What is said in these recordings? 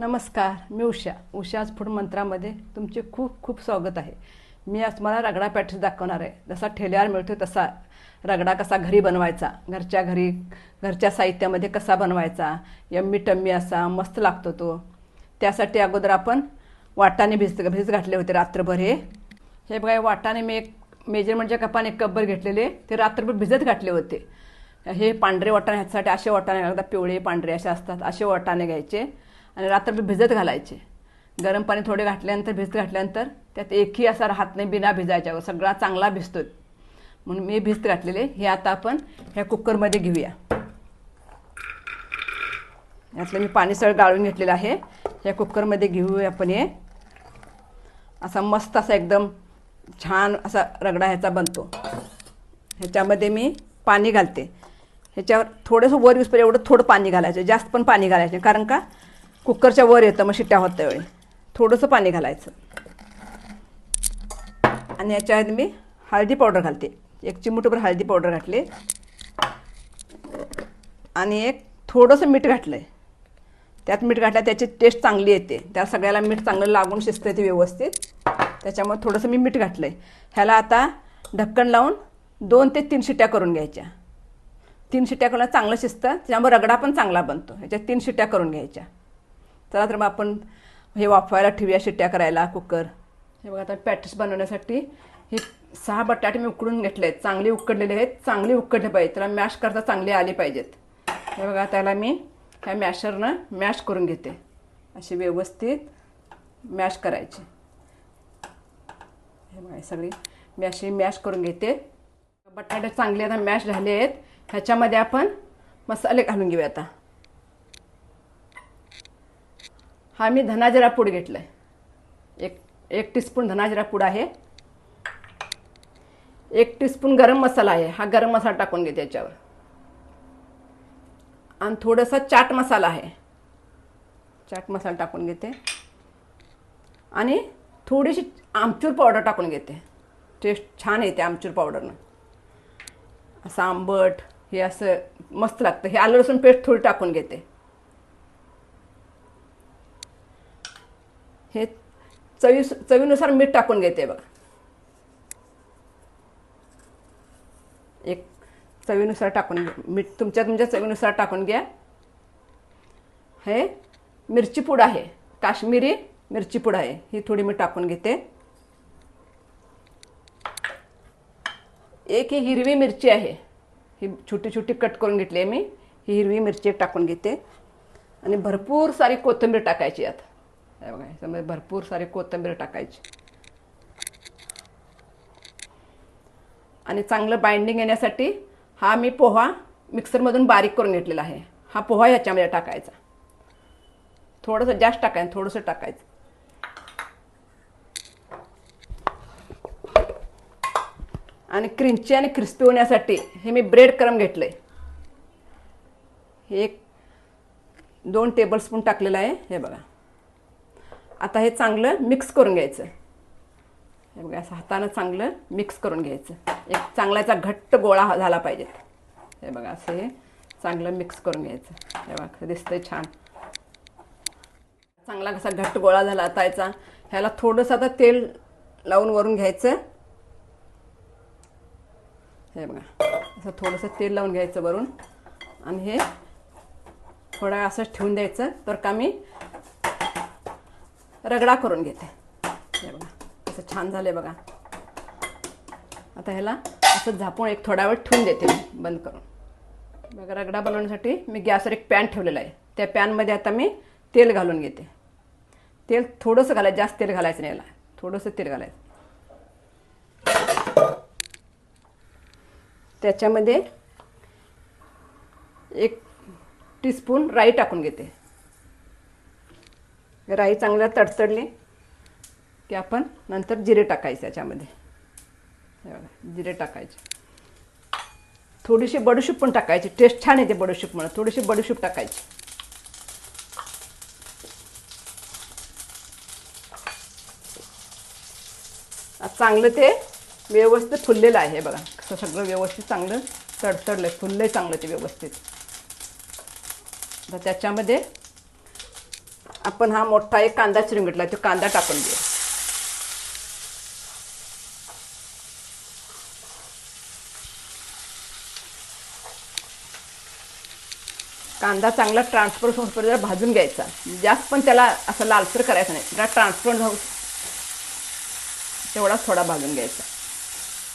नमस्कार मी उषा. उषाज फूड मंत्रामध्ये तुमचे खूप खूप स्वागत आहे. मी आज तुम्हाला रगडा पॅटर्स दाखवणार आहे. जसा ठेल्यावर मिळतो तसा रगडा कसा घरी बनवायचा घरच्या घरी घरच्या साहित्यामध्ये कसा बनवायचा यम्मी टम्मी असा मस्त लागतो तो. त्यासाठी अगोदर आपण वाटाने भिज भिज घातले होते रात्रभर हे. हे बघा वाटाने मी एक मेजरमेंटच्या म्हणजे कपाने एक कपभर घेतलेले ते रात्रभर भिजत घातले होते. हे पांढरे वाटाणे ह्याच्यासाठी असे वाटाणे लागतात पिवळे पांढरे असे असतात असे वाटाणे घ्यायचे. आणि रात्रभर भिजत घालायचे. गरम पाणी थोडे घातल्यानंतर भिजत घातल्यानंतर त्यात एकही असा राहत नाही बिना भिजायच्यावर. सगळा चांगला भिजतो म्हणून मी भिजत घातलेले. हे आता आपण ह्या कुकरमध्ये घेऊया. यातलं मी पाणी सगळं गाळून घेतलेलं आहे. ह्या कुकरमध्ये घेऊया आपण हे. असा मस्त असा एकदम छान असा रगडा ह्याचा बनतो. ह्याच्यामध्ये मी पाणी घालते. ह्याच्यावर थोडंसं वर युसपर एवढं थोडं पाणी घालायचं. जास्त पण पाणी घालायचं. कारण का? कुकरच्या वर येतं मग शिट्ट्या होत त्यावेळी थोडंसं पाणी घालायचं. आणि याच्यात मी हळदी पावडर घालते. एक चिमूटभर हळदी पावडर घातली. आणि एक थोडंसं मीठ घातलं आहे त्यात मीठ घातलं त्याची टेस्ट चांगली येते. त्या सगळ्याला मीठ चांगलं लागून शिजतं ते व्यवस्थित. त्याच्यामुळे थोडंसं मी मीठ घातलं आहे ह्याला आता ढक्कन लावून दोन ते तीन शिट्ट्या करून घ्यायच्या. तीन शिट्ट्या करून चांगलं शिजतं. त्याच्यामुळे रगडा पण चांगला बनतो. ह्याच्यात तीन शिट्ट्या करून घ्यायच्या. चला तर मग आपण हे वाफवायला ठेवूया शिट्ट्या करायला कुकर. हे बघा आता पॅटिस बनवण्यासाठी हे सहा बटाटे मी उकडून घेतले आहेत चांगले उकडलेले आहेत. चांगले उकडले पाहिजे त्याला मॅश करता चांगले आले पाहिजेत. हे बघा त्याला मी ह्या मॅशरनं मॅश करून घेते. अशी व्यवस्थित मॅश करायची. हे बघा सगळी मी अशी मॅश करून घेते. बटाटे चांगले आता मॅश झाले आहेत. ह्याच्यामध्ये आपण मसाले घालून घेऊया आता. हा मी धनाजिरा पूड घेतला आहे एक एक टीस्पून धनाजिरा पूड आहे. एक टीस्पून गरम मसाला आहे. हा गरम मसाला टाकून घेते याच्यावर. आणि थोडासा चाट मसाला आहे. चाट मसाला टाकून घेते. आणि थोडीशी आमचूर पावडर टाकून घेते. टेस्ट छान येते आमचूर पावडरनं. असं आंबट हे असं मस्त लागतं. हे आलं लसूण पेस्ट थोडी टाकून घेते. हे चवी चवीनुसार मीठ टाकून घेते बघा. एक चवीनुसार टाकून मीठ तुमच्या तुमच्या चवीनुसार टाकून घ्या. हे मिरची पूड आहे. काश्मीरी मिरची पूड आहे. ही थोडी मी टाकून घेते. एक ही हिरवी मिरची आहे. ही छोटी छोटी कट करून घेतली आहे मी. ही हिरवी मिरची एक टाकून घेते. आणि भरपूर सारी कोथिंबीर टाकायची आता. हे बघा याच्यामध्ये भरपूर सारी कोथिंबीर टाकायची. आणि चांगलं बाइंडिंग येण्यासाठी हा मी पोहा मिक्सरमधून बारीक करून घेतलेला आहे. हा पोहा ह्याच्यामध्ये टाकायचा. थोडंसं जास्त टाकायचं थोडंसं टाकायचं. आणि क्रिंची आणि क्रिस्पी होण्यासाठी हे मी ब्रेड क्रम घेतलं आहे हे एक दोन टेबलस्पून टाकलेलं आहे. हे बघा. आता हे चांगलं मिक्स करून घ्यायचं. हे बघा असं हातानं चांगलं मिक्स करून घ्यायचं. एक चांगल्याचा घट्ट गोळा झाला पाहिजे. हे बघा असं हे चांगलं मिक्स करून घ्यायचं. हे बघा दिसतंय छान. चांगला कसा घट्ट गोळा झाला आता याचा. ह्याला थोडंसं आता तेल लावून वरून घ्यायचं. हे बघा असं थोडंसं तेल लावून घ्यायचं वरून. आणि हे थोडा असं असंच ठेवून द्यायचं. तर का मी रगडा करून घेते. हे बघा असं छान झालं बघा. आता ह्याला असं झापून एक थोडा वेळ ठेवून देते मी बंद करून. बघा रगडा बनवण्यासाठी मी गॅसवर एक पॅन ठेवलेला आहे. त्या पॅनमध्ये आता मी तेल घालून घेते. तेल थोडंसं घालायचं जास्त तेल घालायचं नाही याला. थोडंसं तेल घालायचं. त्याच्यामध्ये एक टीस्पून राई टाकून घेते. राई चांगल्या तडतडली की आपण नंतर जिरे टाकायचे याच्यामध्ये. जिरे टाकायचे. थोडीशी बडूशूप पण टाकायची. टेस्ट छान येते बडूशूप म्हणून. थोडीशी बडूशूप टाकायची. चांगलं ते व्यवस्थित फुललेलं आहे. बघा कसं सगळं व्यवस्थित चांगलं तडतडलं फुललंय फुललं आहे चांगलं ते व्यवस्थित. तर त्याच्यामध्ये आपण हा मोठा एक कांदा चिरंगटला तो कांदा टाकून घेऊ कांदा चांगला ट्रान्सफर होऊपर्यंत जरा भाजून घ्यायचा. जास्त पण त्याला असं लालसर करायचं नाही. जरा ट्रान्सफर होऊ तेवढाच थोडा भाजून घ्यायचा.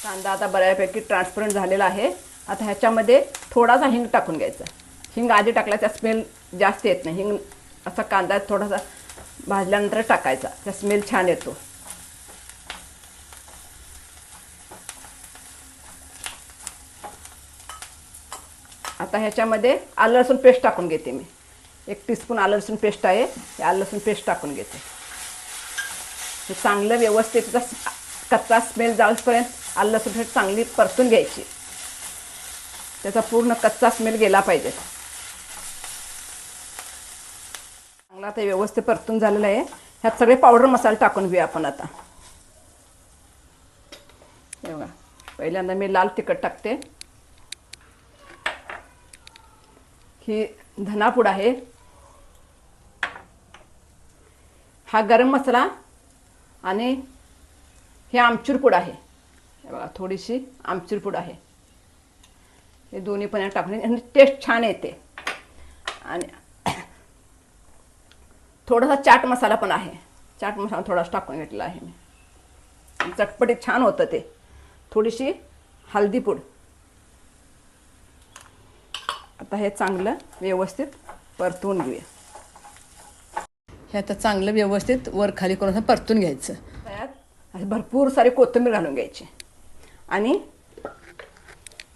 कांदा आता बऱ्यापैकी ट्रान्सपरंट झालेला आहे. आता ह्याच्यामध्ये थोडासा हिंग टाकून घ्यायचा. हिंग आधी टाकला त्या स्मेल जास्त येत नाही. हिंग असा कांदा थोडासा भाजल्यानंतर टाकायचा. त्या स्मेल छान येतो. आता ह्याच्यामध्ये आलं लसूण पेस्ट टाकून घेते मी. एक टीस्पून आलं लसूण पेस्ट आहे. हे आलं लसूण पेस्ट टाकून घेते. हे चांगलं व्यवस्थित त्याचा कच्चा स्मेल जाऊपर्यंत आलं लसूण पेस्ट चांगली परतून घ्यायची. त्याचा पूर्ण कच्चा स्मेल गेला पाहिजे. चांगला आता व्यवस्थित परतून झालेलं आहे. ह्यात सगळे पावडर मसाले टाकून घेऊया आपण आता. हे बघा पहिल्यांदा मी लाल तिखट टाकते. ही धनापूड आहे. हा गरम मसाला आणि हे आमचूर पूड आहे. हे बघा थोडीशी आमचूर पूड आहे. हे दोन्ही पण टाकून टेस्ट छान येते. आणि थोडासा चाट मसाला पण आहे. चाट मसाला थोडासा टाकून घेतला आहे मी. चटपटीत छान होतं ते. थोडीशी हळदी आता हे चांगलं व्यवस्थित परतवून घेऊया. हे आता चांगलं व्यवस्थित वर खाली करून परतून घ्यायचं. त्यात भरपूर सारी कोथिंबीर घालून घ्यायची. आणि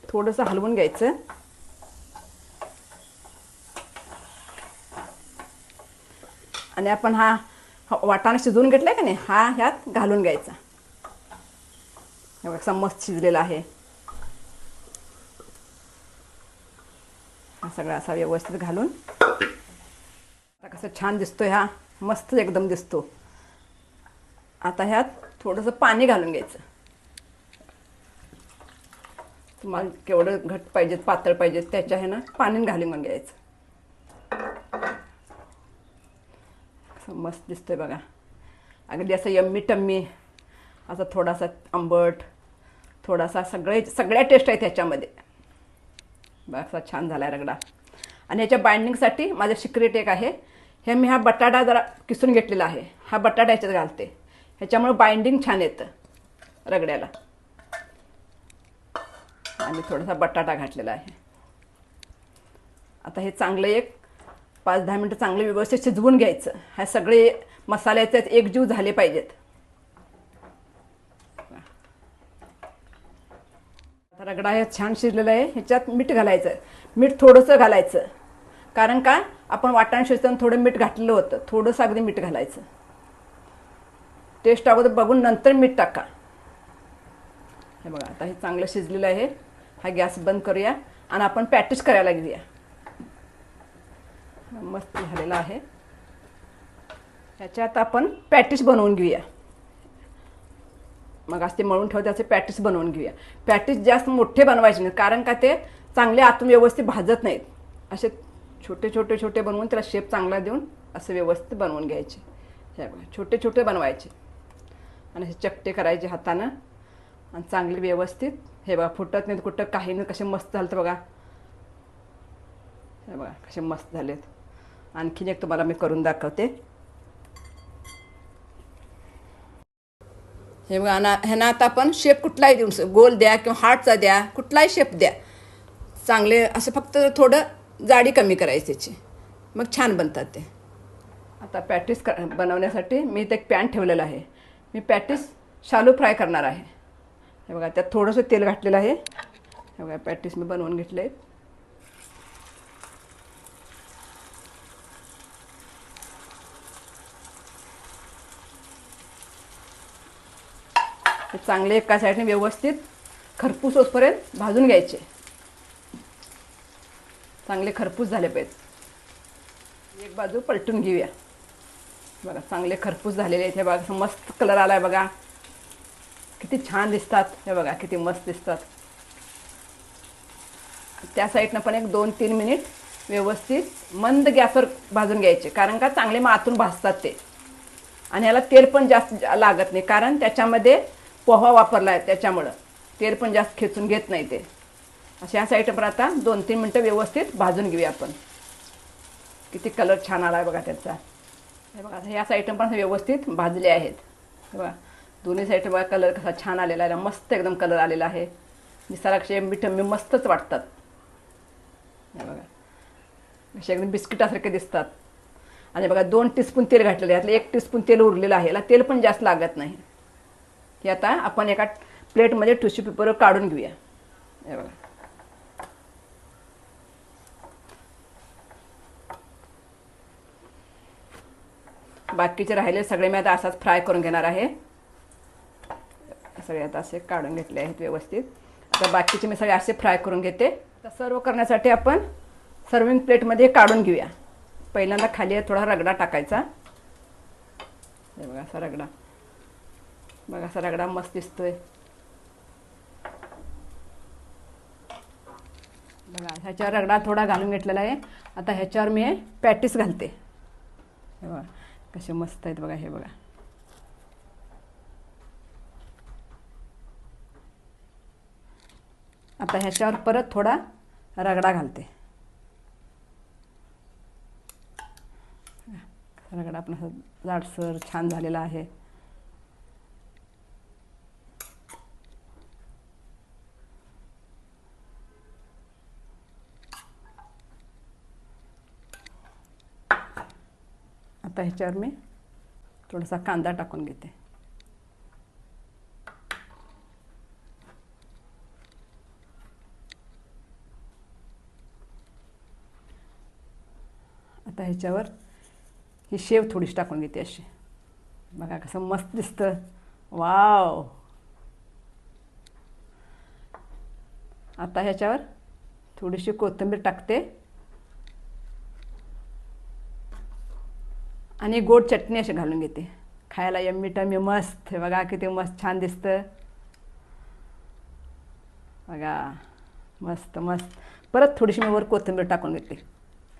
थोडंसं हलवून घ्यायचं. आणि आपण हा वाटाणा शिजवून घेतला का नाही? हा ह्यात घालून घ्यायचा. एवढा मस्त शिजलेला आहे. सगळा असा व्यवस्थित घालून. आता कसं छान दिसतोय ह्या मस्त एकदम दिसतो. आता ह्यात थोडंसं पाणी घालून घ्यायचं. तुम्हाला केवढं घट पाहिजेत पातळ पाहिजेत त्याच्या ह्यानं पाणी घालून घ्यायचं. मस्त दिसतोय बघा. अगदी असं यम्मी टम्मी असा थोडासा आंबट थोडासा सगळे सगळ्या टेस्ट आहेत त्याच्यामध्ये बघा असा छान झाला आहे रगडा. आणि ह्याच्या बाइंडिंगसाठी माझं सिक्रेट एक आहे. हे मी हा बटाटा जरा किसून घेतलेला आहे. हा बटाटा ह्याच्यात घालते. ह्याच्यामुळे बाइंडिंग छान येतं रगड्याला. आणि थोडासा बटाटा घातलेला आहे. आता हे चांगलं एक पाच दहा मिनटं चांगलं व्यवस्थित शिजवून घ्यायचं. ह्या सगळे मसाल्याचे एकजीव झाले पाहिजेत. आता रगडा हे छान शिजलेला आहे. ह्याच्यात मीठ घालायचं. मीठ थोडंसं घालायचं. कारण का? आपण वाटाण शिजताना थोडं मीठ घातलेलं होतं. थोडंसं अगदी मीठ घालायचं. टेस्ट अगोदर बघून नंतर मीठ टाका. हे बघा आता हे चांगलं शिजलेलं आहे. हा गॅस बंद करूया आणि आपण पॅटिस करायला घेऊया. मस्त झालेला आहे. ह्याच्यात आपण पॅटिस बनवून घेऊया. मग आज ते मळून ठेवते त्याचे पॅटिस बनवून घेऊया. पॅटिस जास्त मोठे बनवायचे नाहीत कारण का ते चांगले आतून व्यवस्थित भाजत नाहीत. असे छोटे छोटे छोटे बनवून त्याला शेप चांगला देऊन असे व्यवस्थित बनवून घ्यायचे. हे छोटे छोटे बनवायचे. आणि असे चपटे करायचे हातानं. आणि चांगले व्यवस्थित हे बघा फुटत नाहीत कुठं काही नाही कसे मस्त झालं तर बघा. हे बघा कसे मस्त झालेत. आणखीन एक तुम्हाला मी करून दाखवते. हे बघा ना ह्यांना आता आपण शेप कुठलाही देऊन गोल द्या किंवा हार्टचा द्या कुठलाही शेप द्या. चांगले असं फक्त थोडं जाडी कमी करायची त्याची मग छान बनतात ते. आता पॅटीस क बनवण्यासाठी मी इथं एक पॅन ठेवलेलं आहे. मी पॅटीस शालू फ्राय करणार आहे. हे बघा त्यात थोडंसं तेल घातलेलं आहे. हे बघा पॅटीस मी बनवून घेतले चांगले एका साईडने व्यवस्थित खरपूस होसपर्यंत भाजून घ्यायचे. चांगले खरपूस झाले पाहिजेत. एक बाजू पलटून घेऊया. बघा चांगले खरपूस झालेले आहेत. हे बघा मस्त कलर आला आहे बघा. किती छान दिसतात. हे बघा किती मस्त दिसतात. त्या साईडनं पण एक दोन तीन मिनिट व्यवस्थित मंद गॅसवर भाजून घ्यायचे. कारण का चांगले मातून भाजतात ते. आणि ह्याला तेल पण जास्त लागत नाही. कारण त्याच्यामध्ये पोहा वापरला आहे त्याच्यामुळं. तेल पण जास्त खेचून घेत नाही ते. अशा ह्या पण आता दोन तीन मिनटं व्यवस्थित भाजून घेऊया आपण. किती कलर छान आला आहे बघा त्याचा. हे बघा ह्या आयटम पण व्यवस्थित भाजले आहेत. बघा दोन्ही साईड बघा कलर कसा छान आलेला आहे. मस्त एकदम कलर आलेला आहे. निसाराक्षे कसे मिठंबी मस्तच वाटतात. हे बघा. असे एकदम बिस्किटासारखे दिसतात. आणि बघा दोन टीस्पून तेल घातलेलं आहे. यातलं एक टीस्पून तेल उरलेलं आहे. याला तेल पण जास्त लागत नाही. हे आता आपण एका प्लेटमध्ये टिश्यू पेपर काढून घेऊया. हे बघा. बाकीचे राहिले सगळे मी आता असाच फ्राय करून घेणार आहे. सगळे आता असे काढून घेतले आहेत व्यवस्थित. आता बाकीचे मी सगळे असे फ्राय करून घेते. आता सर्व करण्यासाठी आपण सर्विंग प्लेटमध्ये काढून घेऊया. पहिल्यांदा खाली थोडा रगडा टाकायचा. हे बघा असा रगडा. बघा असा रगडा मस्त दिसतोय. बघा ह्याच्यावर रगडा थोडा घालून घेतलेला आहे. आता ह्याच्यावर मी पॅटीस घालते. हे बघा कसे मस्त आहेत बघा हे बघा. आता ह्याच्यावर परत थोडा रगडा घालते. रगडा आपण असं जाडसर छान झालेला आहे. आता ह्याच्यावर मी थोडासा कांदा टाकून घेते. आता ह्याच्यावर ही शेव थोडीशी टाकून घेते अशी. बघा कसं मस्त दिसतं. वाव! आता ह्याच्यावर थोडीशी कोथिंबीर टाकते. आणि गोड चटणी अशी घालून घेते. खायला यम्मी टम्मी मस्त बघा किती मस्त छान दिसतं. बघा मस्त मस्त. परत थोडीशी मी वर कोथिंबीर टाकून घेते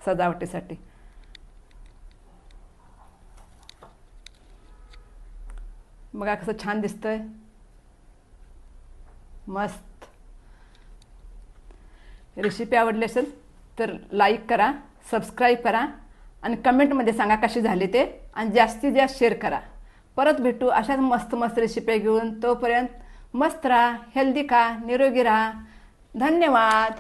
सजावटीसाठी. बघा कसं छान दिसतंय. मस्त. रेसिपी आवडली असेल तर लाईक करा सबस्क्राईब करा. आणि कमेंटमध्ये सांगा कशी झाली ते. आणि जास्तीत जास्त शेअर करा. परत भेटू अशाच मस्त मस्त रेसिपी घेऊन. तोपर्यंत मस्त राहा हेल्दी खा निरोगी राहा. धन्यवाद.